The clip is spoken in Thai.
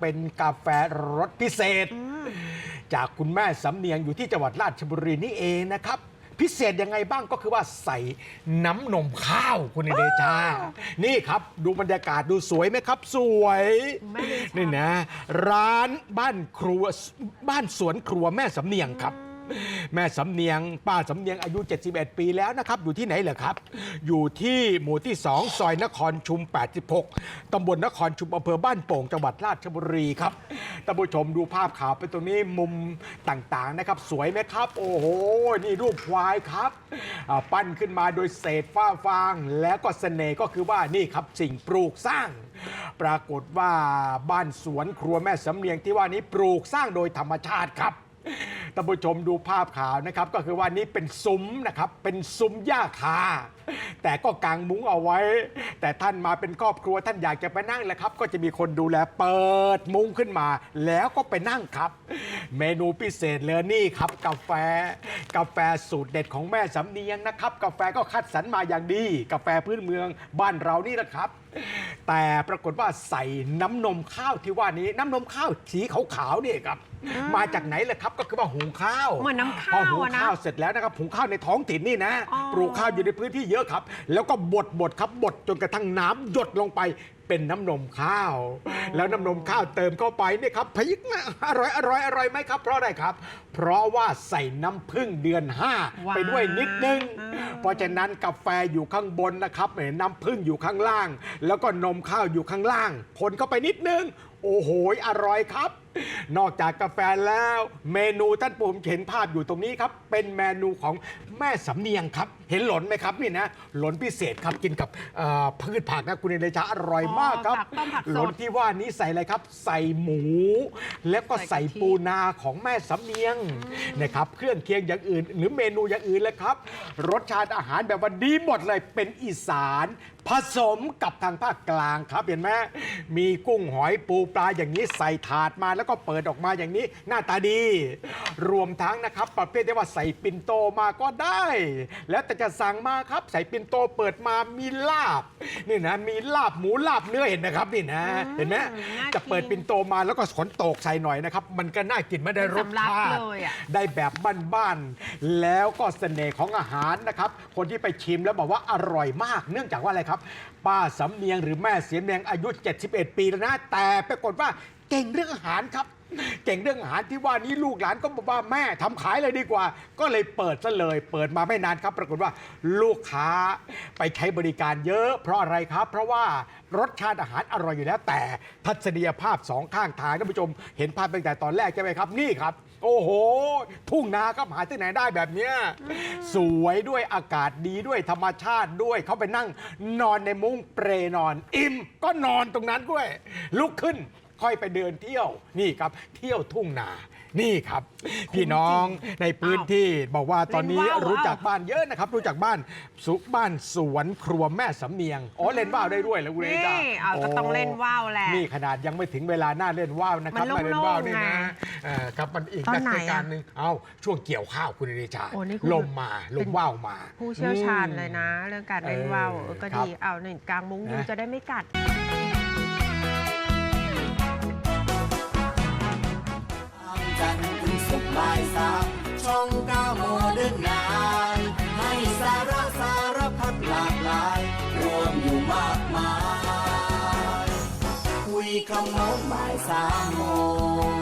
เป็นกาแฟรสพิเศษ จากคุณแม่สำเนียงอยู่ที่จังหวัดราชบุรีนี่เองนะครับ พิเศษยังไงบ้างก็คือว่าใส่น้ำนมข้าวคุณเดชา นี่ครับดูบรรยากาศดูสวยไหมครับ สวยแม่เดชานี่นะร้านบ้านครัวบ้านสวนครัวแม่สำเนียงครับ แม่สำเนียง ป้าสำเนียงอายุ 71 ปีแล้วนะครับ อยู่ที่ไหนเหรอครับ อยู่ที่หมู่ที่ 2 ซอยนครชุม 86 ตำบลนครชุมอำเภอบ้านโป่งจังหวัดราชบุรีครับท่านผู้ชมดูภาพข่าวไปตรงนี้มุมต่างๆนะครับ สวยไหมครับ โอ้โห นี่รูปควายครับอ่าปั้นขึ้นมาโดยเศษฟ้าฟาง แล้วก็เสน่ห์ก็คือว่านี่ครับสิ่งปลูกสร้าง ปรากฏว่าบ้านสวนครัวแม่สำเนียงที่ว่านี้ปลูกสร้างโดยธรรมชาติครับ ท่านผู้ชมดูภาพข่าวนะครับ ก็คือว่านี้เป็นซุ้มนะครับ เป็นซุ้มหญ้าคา แต่ก็กางมุ้งเอาไว้ แต่ท่านมาเป็นครอบครัวท่านอยากจะไปนั่งแหละครับ ก็จะมีคนดูแลเปิดมุ้งขึ้นมา แล้วก็ไปนั่งครับ เมนูพิเศษเลยนี่ครับ กาแฟ กาแฟสูตรเด็ดของแม่สำเนียงนะครับ กาแฟก็คัดสรรมาอย่างดี กาแฟพื้นเมืองบ้านเรานี่นะครับ แต่ปรากฏว่าใส่น้ำนมข้าวที่ว่านี้น้ำนมข้าวสีขาวๆนี่ครับ มาจากไหนเลยครับก็คือว่าหุงข้าวเหมือนน้ำข้าวพอหุงอะนะข้าวเสร็จแล้วนะครับหุงข้าวในท้องถิ่นนี่นะอ๋อ ปลูกข้าวอยู่ในพื้นที่เยอะครับ แล้วก็บดบดครับบดจนกระทั่งน้ำหยดลงไปเป็นน้ำนมข้าว แล้วน้ำนมข้าวเติมเข้าไปเนี่ยครับพยิกนะอร่อยอร่อยอร่อยไหมครับ เพราะอะไรครับ เพราะว่าใส่น้ำผึ้งเดือน5ว้าวไปด้วยนิดนึงอ่าเพราะฉะนั้นกาแฟอยู่ข้างบนนะครับเห็นน้ำผึ้งอยู่ข้างล่างแล้วก็นมข้าวอยู่ข้างล่าง คนเข้าไปนิดนึง โอ้โห อร่อยครับนอกจากกาแฟแล้วเมนูท่านผมเห็นภาพอยู่ตรงนี้ครับ เป็นเมนูของแม่สำเนียงครับ เห็นหลนไหมครับนี่นะหลนพิเศษครับกินกับเอ่อพืชผักนะคุณเดชาอร่อยมากครับผักต้มผักสด หลนที่ว่านี้ใส่อะไรครับ ใส่หมู แล้วก็ใส่ใส่กะทิปูนาของแม่สำเนียงนะครับเครื่องเคียงอย่างอื่น หรือเมนูอย่างอื่นเลยครับ รสชาติอาหารแบบว่าดีหมดเลยเป็นอีสาน ผสมกับทางภาคกลางครับเห็นไหมมีกุ้งหอยปูปลาอย่างนี้ใส่ถาดมาแล้วก็เปิดออกมาอย่างนี้ หน้าตาดี รวมทั้งนะครับ ประเภทที่ว่าใส่ปิ่นโตมาก็ได้ แล้วแต่จะสั่งมาครับใส่ปิ่นโตเปิดมามีลาบนี่นะมีลาบหมูลาบเนื้อเห็นนะครับนี่นะเห็นไหมน่ากิน จะเปิดปิ่นโตมาแล้วก็ขนโตกใส่หน่อยนะครับมันก็น่ากินไม่ได้รสสำลักชาติ เลยอะได้แบบบ้านๆ แล้วก็เสน่ห์ของอาหารนะครับ คนที่ไปชิมแล้วบอกว่าอร่อยมาก เนื่องจากว่าอะไรครับ ป้าสำเนียงหรือแม่เสียเนียงอายุ 71 ปีแล้วนะ แต่ปรากฏว่า เก่งเรื่องอาหารครับ เก่งเรื่องอาหารที่ว่านี้ลูกหลานก็บอกว่าแม่ทำขายเลยดีกว่า ก็เลยเปิดซะเลย เปิดมาไม่นานครับ ปรากฏว่าลูกค้าไปใช้บริการเยอะ เพราะอะไรครับ เพราะว่ารสชาติอาหารอร่อยอยู่แล้ว แต่ทัศนียภาพสองข้างทางท่านผู้ชมเห็นภาพตั้งแต่ตอนแรกใช่ไหมครับนี่ครับโอ้โห ทุ่งนาครับหาที่ไหนได้แบบเนี้ยสวยด้วยอากาศดีด้วยธรรมชาติด้วยเขาไปนั่งนอนในมุ้งเปรนอน อิ่มก็นอนตรงนั้นด้วย ลุกขึ้น ค่อยไปเดินเที่ยวนี่ครับเที่ยวทุ่งนานี่ครับพี่น้องในพื้นที่บอกว่าตอนนี้เล่นว่าวรู้จักบ้านเยอะนะครับ รู้จักบ้านสุบ้านสวนครัวแม่สำเนียงอ๋อเล่นว่าวได้ด้วยแล้วคุณเอนี่จ้าเอาก็ต้องเล่นว่าวแหละนี่ขนาดยังไม่ถึงเวลาหน้าเล่นว่าวนะครับมันไม่เล่นว่าวนี่โล่นะงๆไงเอ่อครับมันอีกตอนไหนรายการอะหนึ่งเอาช่วงเกี่ยวข้าวคุณเดชาโอ้นี่คุณลมมาลเป็มนว่าวมา ผู้เชี่ยวชาญเลยนะ เรื่องการเล่นว่าวเออเออก็ครับดีเอาหนึ่งกลางมุ้งยุงนะจะได้ไม่กัด จันทร์ถึงศุกร์บ่ายสามช่องเก้าโมเดิร์นไนให้สาระสารพัดหลากหลาย รวมอยู่มากมาย คุยขโมาบ่ายสามโมง